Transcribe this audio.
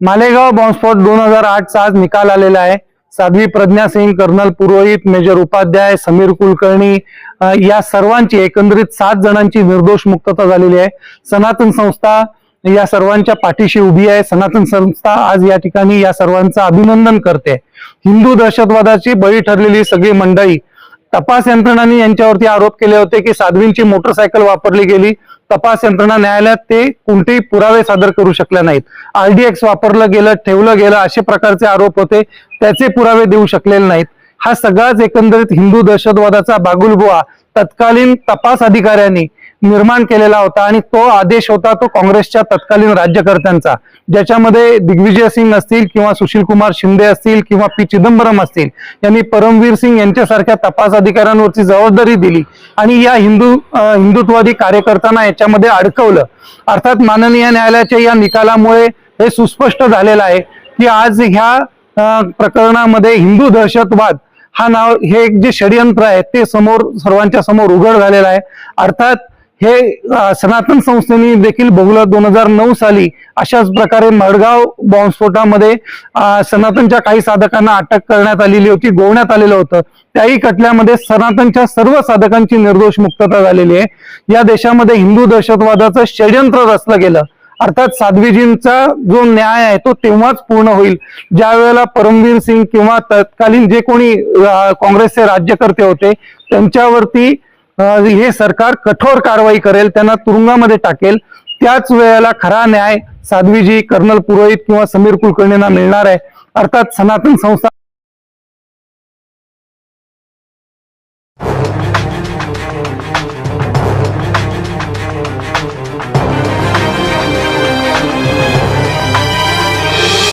मालेगाव बॉम्बस्फोट दोन हजार आठचा आज निकाल आलेला आहे. साध्वी प्रज्ञा सिंग कर्नल पुरोहित मेजर उपाध्याय समीर कुलकर्णी या सर्वांची एकंदरीत सात जणांची निर्दोष मुक्तता झालेली आहे. सनातन संस्था या सर्वांच्या पाठीशी उभी आहे. सनातन संस्था आज या ठिकाणी या सर्वांचं अभिनंदन करते. हिंदू दहशतवादाची बळी ठरलेली सगळी मंडळी तपास यंत्रणांनी यांच्यावरती आरोप केले होते की साध्वींची मोटरसायकल वापरली गेली. तपास यंत्रणा न्यायालयात ते कोणतेही पुरावे सादर करू शकल्या नाहीत. आरडीएक्स वापरलं गेलं ठेवलं गेलं असे प्रकारचे आरोप होते. त्याचे पुरावे देऊ शकलेले नाहीत. हा सगळाच एकंदरीत हिंदू दहशतवादाचा बागुलबुवा तत्कालीन तपास अधिकाऱ्यांनी निर्माण केलेला होता आणि तो आदेश होता तो काँग्रेसच्या तत्कालीन राज्यकर्त्यांचा. ज्याच्यामध्ये दिग्विजय सिंग असतील किंवा सुशील कुमार शिंदे असतील किंवा पी चिदंबरम असतील यांनी परमवीर सिंग यांच्यासारख्या तपास अधिकाऱ्यांवरची जबाबदारी दिली आणि या हिंदू हिंदुत्ववादी कार्यकर्त्यांना याच्यामध्ये अडकवलं. अर्थात माननीय न्यायालयाच्या या निकालामुळे हे सुस्पष्ट झालेलं आहे की आज ह्या प्रकरणामध्ये हिंदू दहशतवाद हा नाव हे एक जे षडयंत्र आहे ते समोर सर्वांच्या समोर उघड झालेलं आहे. अर्थात हे सनातन संस्थेने देखील बहुला दोन हजार नऊ साली अशाच प्रकारे मडगाव बॉम्बस्फोटामध्ये सनातनच्या काही साधकांना अटक करण्यात आलेली होती गोवण्यात आलेलं होतं. त्याही खटल्यामध्ये सनातनच्या सर्व साधकांची निर्दोष मुक्तता झालेली आहे. या देशामध्ये हिंदू दहशतवादाचं षडयंत्र रचलं गेलं. अर्थात साध्वीजींचा जो न्याय आहे तो तेव्हाच पूर्ण होईल. ज्या वेळेला परमवीर सिंग किंवा तत्कालीन जे कोणी काँग्रेसचे राज्यकर्ते होते त्यांच्यावरती हे सरकार कठोर कारवाई करेल त्यांना तुरुंगामध्ये टाकेल. त्याच वेळेला खरा न्याय साध्वीजी कर्नल पुरोहित किंवा समीर कुलकर्णींना मिळणार आहे. अर्थात सनातन संस्था